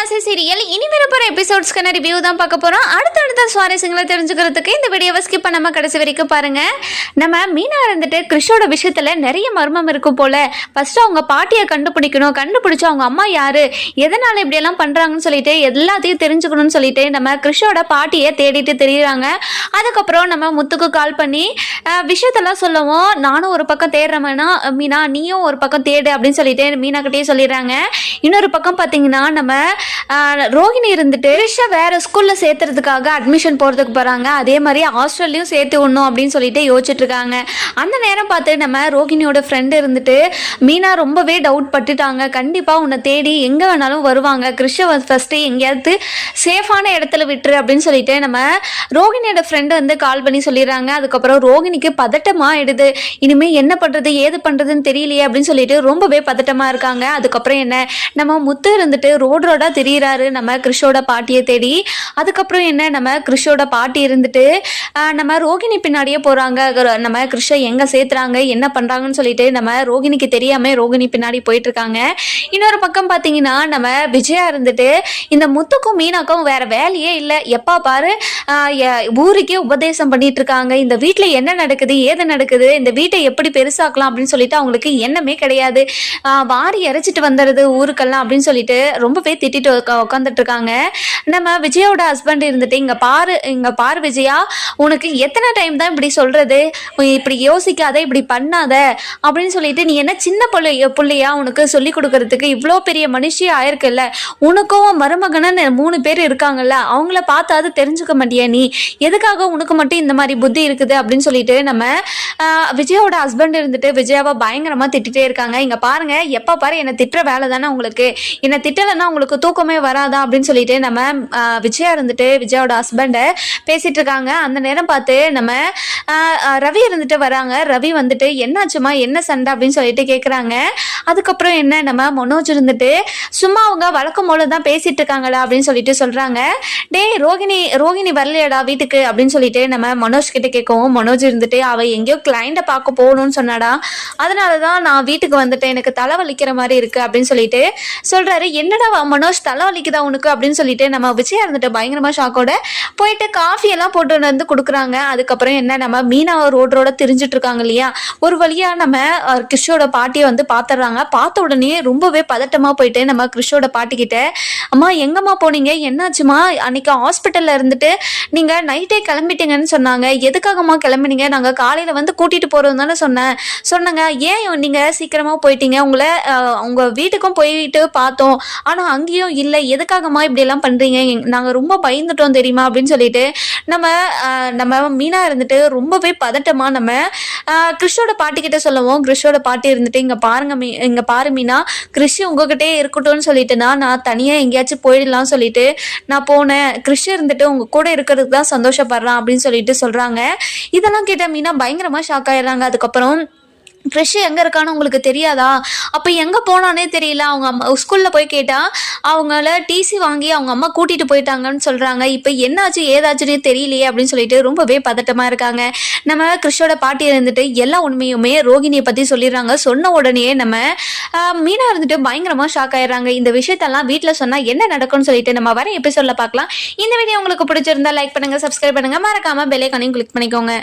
ஆசை சீரியல் இனி வரப்போற எபிசோட்ஸ்க்கான ரிவ்யூ தான் பார்க்க போறோம். அடுத்தடுத்த சுவாரஸ்யங்களை தெரிஞ்சுக்கிறதுக்கு இந்த வீடியோவை ஸ்கிப் பண்ணாம கடைசி வரைக்கும் பாருங்க. நம்ம மீனா இருந்துட்டு கிறிஷோட விஷயத்துல நிறைய மர்மம் இருக்கும் போல. ஃபர்ஸ்ட் அவங்க பாட்டியை கண்டுபிடிக்கணும் கண்டுபிடிச்சு அவங்க அம்மா யாரு எதனால இப்படி எல்லாம் பண்றாங்கன்னு சொல்லிட்டு எல்லாத்தையும் தெரிஞ்சுக்கணும்னு சொல்லிட்டு நம்ம கிறிஷோட பாட்டியை தேடிட்டு தெரியுறாங்க. அதுக்கப்புறம் நம்ம முத்துக்கு கால் பண்ணி விஷயத்தெல்லாம் சொல்லவும் நானும் ஒரு பக்கம் தேடுறேன்னா மீனா நீயும் ஒரு பக்கம் தேடு அப்படின்னு சொல்லிட்டு மீனாகிட்டேயே சொல்லிடுறாங்க. இன்னொரு பக்கம் பார்த்தீங்கன்னா நம்ம ரோஹிணி இருந்துட்டு ரிஷா வேற ஸ்கூல்ல சேர்த்துறதுக்காக அட்மிஷன் போறதுக்கு போறாங்க. அதே மாதிரி ஹாஸ்டல்லையும் சேர்த்து விடணும் அப்படின்னு சொல்லிட்டு யோசிச்சுட்டு இருக்காங்க. அந்த நேரம் பார்த்து நம்ம ரோஹிணியோட ஃப்ரெண்டு இருந்துட்டு மீனா ரொம்பவே டவுட் பட்டுட்டாங்க. கண்டிப்பா உன்னை தேடி எங்க வேணாலும் வருவாங்க. கிருஷ்ண ஃபர்ஸ்ட் எங்கேயாவது சேஃபான இடத்துல விட்டுரு அப்படின்னு சொல்லிட்டு நம்ம ரோஹிணியோட ஃப்ரெண்டு வந்து கால் பண்ணி சொல்லிடுறாங்க. அதுக்கப்புறம் ரோஹிணிக்கு பதட்டமா ஆயிடுது. இனிமே என்ன பண்றது ஏது பண்றதுன்னு தெரியலையே அப்படின்னு சொல்லிட்டு ரொம்பவே பதட்டமா இருக்காங்க. அதுக்கப்புறம் என்ன நம்ம முத்து இருந்துட்டு ரோடோட ரோடா திரியிறாரு நம்ம கிறிஷோட பாட்டியை தேடி. அதுக்கப்புறம் என்ன நம்ம கிறிஷோட பாட்டி இருந்துட்டு நம்ம ரோகிணி பின்னாடியே போறாங்க. நம்ம கிறிஷ எங்க சேர்த்துறாங்க என்ன பண்றாங்கன்னு சொல்லிட்டு நம்ம ரோகிணிக்கு தெரியாம ரோகிணி பின்னாடி போயிட்டு இருக்காங்க இன்னொரு பக்கம் பாத்தீங்கன்னா நம்ம விஜயா இருந்துட்டு இந்த முத்துக்கும் மீனாக்கும் வேற வேலையே இல்லை. எப்பா பாரு ஊருக்கே உபதேசம் பண்ணிட்டு இருக்காங்க இந்த வீட்டில் என்ன நடக்குது ஏது நடக்குது இந்த வீட்டை எப்படி பெருசாக்கலாம் அப்படின்னு சொல்லிட்டு அவங்களுக்கு எண்ணமே கிடையாது. வாரி இறைச்சிட்டு வந்துடுது ஊருக்கெல்லாம் அப்படின்னு சொல்லிட்டு ரொம்பவே திட்டிட்டு உட்காந்துட்டு இருக்காங்க நம்ம விஜயோட ஹஸ்பண்ட் இருந்துட்டு இங்க பாரு இங்க பாரு விஜயா உனக்கு எத்தனை டைம் தான் இப்படி சொல்றது? இப்படி யோசிக்காத இப்படி பண்ணாத அப்படின்னு சொல்லிட்டு நீ என்ன சின்ன பிள்ளை பிள்ளையா உனக்கு சொல்லி கொடுக்கறதுக்கு இவ்வளோ பெரிய மனுஷியா ஆயிருக்குல்ல? உனக்கும் மருமகனன்னு மூணு பேர் இருக்காங்கல்ல அவங்கள பார்த்தாது தெரிஞ்சுக்க மாட்டியா நீ? எதுக்காக உனக்கு மட்டும் இந்த மாதிரி புத்தி இருக்குது அப்படின்னு சொல்லிட்டு நம்ம விஜயோட ஹஸ்பண்ட் இருந்துட்டு விஜயாவை பயங்கரமா திட்டிகிட்டே இருக்காங்க. இங்க பாருங்க எப்ப பாரு என்னை திட்டுற வேலை தானே உங்களுக்கு. என்னை திட்டலைன்னா உங்களுக்கு தூக்கமே வராதா அப்படின்னு சொல்லிட்டு நம்ம விஜயா இருந்துட்டு விஜயாவோட ஹஸ்பண்டை பேசிட்டு இருக்காங்க. அந்த நேரம் பார்த்து நம்ம ரவி இருந்துட்டு வராங்க. ரவி வந்துட்டு என்னாச்சுமா என்ன சண்டை? அப்படின்னு சொல்லிட்டு கேட்குறாங்க அதுக்கப்புறம் என்ன? நம்ம மனோஜ் இருந்துட்டு சும்மா அவங்க வழக்கம் போல தான் பேசிட்டு இருக்காங்களா? அப்படின்னு சொல்லிட்டு சொல்றாங்க. டேய் ரோகிணி ரோகிணி வரலையாடா வீட்டுக்கு? அப்படின்னு சொல்லிட்டு நம்ம மனோஜ் கிட்ட கேட்கவும் மனோஜ் இருந்துட்டு அவ எங்கேயோ கிளைண்ட்டை பார்க்க போகணும்னு சொன்னாடா. அதனால தான் நான் வீட்டுக்கு வந்துட்டு எனக்கு தலை வலிக்கிற மாதிரி இருக்கு. அப்படின்னு சொல்லிட்டு சொல்றாரு. என்னடா மனோஜ்? மனோஜ் தலை வலிக்குதா உனக்கு அப்படின்னு சொல்லிட்டு நம்ம விஜயா இருந்துட்டு பயங்கரமா ஷாக்கோட போயிட்டு காஃபி எல்லாம் போட்டு வந்து கொடுக்குறாங்க. அதுக்கப்புறம் என்ன நம்ம மீனா ரோட் ரோட திரிஞ்சிட்டு இருக்காங்க இல்லையா? ஒரு வழியா நம்ம அஹ், கிறிஷோட பாட்டியை வந்து பாத்துறாங்க பார்த்த உடனே ரொம்பவே பதட்டமா போயிட்டு நம்ம கிறிஷோட பாட்டி கிட்ட அம்மா எங்கம்மா போனீங்க? என்னாச்சுமா? அன்னைக்கு ஹாஸ்பிட்டல்ல இருந்துட்டு நீங்க நைட்டே கிளம்பிட்டீங்கன்னு சொன்னாங்க. எதுக்காகம்மா கிளம்பினீங்க? நாங்க காலையில வந்து கூட்டிட்டு போறோம் தானே சொன்னேன். சொன்னாங்க ஏன் நீங்க சீக்கிரமா போயிட்டீங்க? உங்களை அஹ், உங்க வீட்டுக்கும் போயிட்டு பார்த்தோம். ஆனா அங்கேயும் இல்லை. எதுக்காகம்மா இப்படி எல்லாம் பண்றீங்க நாங்க ரொம்ப பயந்துட்டோம் தெரியுமா? அப்படின்னு சொல்லிட்டு நம்ம நம்ம மீனா இருந்துட்டு ரொம்பவே பதட்டமா நம்ம கிறிஷோட பாட்டி கிட்ட சொல்லுவோம். கிறிஷோட பாட்டி இருந்துட்டு இங்க பாருங்க மீ இங்க பாரு மீனா. கிறிஷ் உங்ககிட்டே இருக்கட்டும்னு சொல்லிட்டு நான் தனியா எங்கேயாச்சும் போயிடலாம் சொல்லிட்டு நான் போனேன். கிறிஷ் இருந்துட்டு உங்க கூட இருக்கிறதுக்கு தான் சந்தோஷப்படுறான் அப்படின்னு சொல்லிட்டு சொல்றாங்க. இதெல்லாம் கேட்ட மீனா பயங்கரமா ஷாக் ஆயிடுறாங்க. அதுக்கப்புறம் ஃப்ரெஷ்ஷு எங்கே இருக்கான்னு உங்களுக்கு தெரியாதா? அப்போ எங்கே போனானே தெரியல. அவங்க அம்மா ஸ்கூலில் போய் கேட்டால் அவங்கள டிசி வாங்கி அவங்க அம்மா கூட்டிகிட்டு போயிட்டாங்கன்னு சொல்கிறாங்க இப்போ என்னாச்சு ஏதாச்சுன்னே தெரியலையே அப்படின்னு சொல்லிட்டு ரொம்பவே பதட்டமாக இருக்காங்க. நம்ம கிறிஷோட பாட்டி இருந்துட்டு எல்லா உண்மையுமே ரோகிணியை பற்றி சொல்லிடுறாங்க. சொன்ன உடனே நம்ம மீனாக இருந்துட்டு பயங்கரமாக ஷாக் ஆயிடுறாங்க. இந்த விஷயத்தெல்லாம் வீட்டில் சொன்னால் என்ன நடக்கும்னு சொல்லிட்டு நம்ம வர எபிசோடில் பார்க்கலாம். இந்த வீடியோ உங்களுக்கு பிடிச்சிருந்தா லைக் பண்ணுங்கள் சப்ஸ்கிரைப் பண்ணுங்கள் மறக்காமல் பெல்லைக்கானையும் கிளிக் பண்ணிக்கோங்க.